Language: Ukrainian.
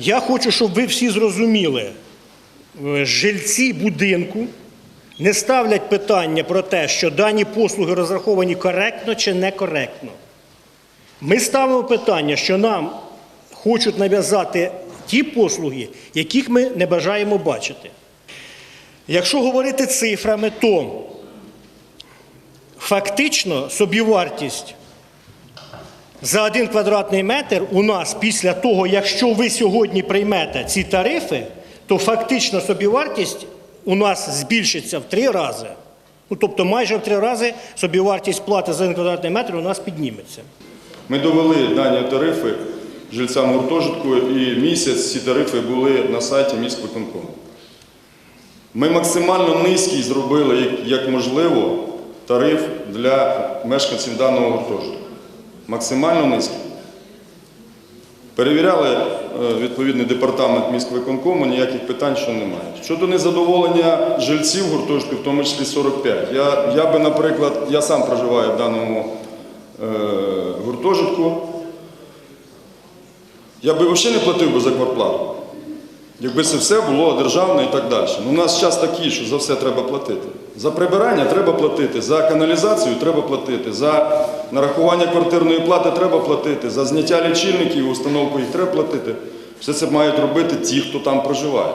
Я хочу, щоб ви всі зрозуміли, е, жильці будинку не ставлять питання про те, що дані послуги розраховані коректно чи некоректно. Ми ставимо питання, що нам хочуть нав'язати ті послуги, яких ми не бажаємо бачити. Якщо говорити цифрами, то фактично собівартість за один квадратний метр у нас після того, якщо ви сьогодні приймете ці тарифи, то фактично собівартість у нас збільшиться в три рази. Ну, тобто майже в три рази собівартість плати за один квадратний метр у нас підніметься. Ми довели дані тарифи жильцям гуртожитку, і місяць ці тарифи були на сайті міськвиконкому. Ми максимально низький зробили, як, можливо, тариф для мешканців даного гуртожитку. Максимально низькі. Перевіряли е, відповідний департамент міськвиконкому, ніяких питань, що немає. Щодо незадоволення жильців гуртожитку, в тому числі 45. Я, я би, наприклад, я сам проживаю в даному е, гуртожитку. Я би взагалі не платив би за квартплату. Якби це все було державне і так далі. Ну, у нас час такий, що за все треба платити. За прибирання треба платити, за каналізацію треба платити, за нарахування квартирної плати треба платити, за зняття лічильників, і установку їх треба платити. Все це мають робити ті, хто там проживає.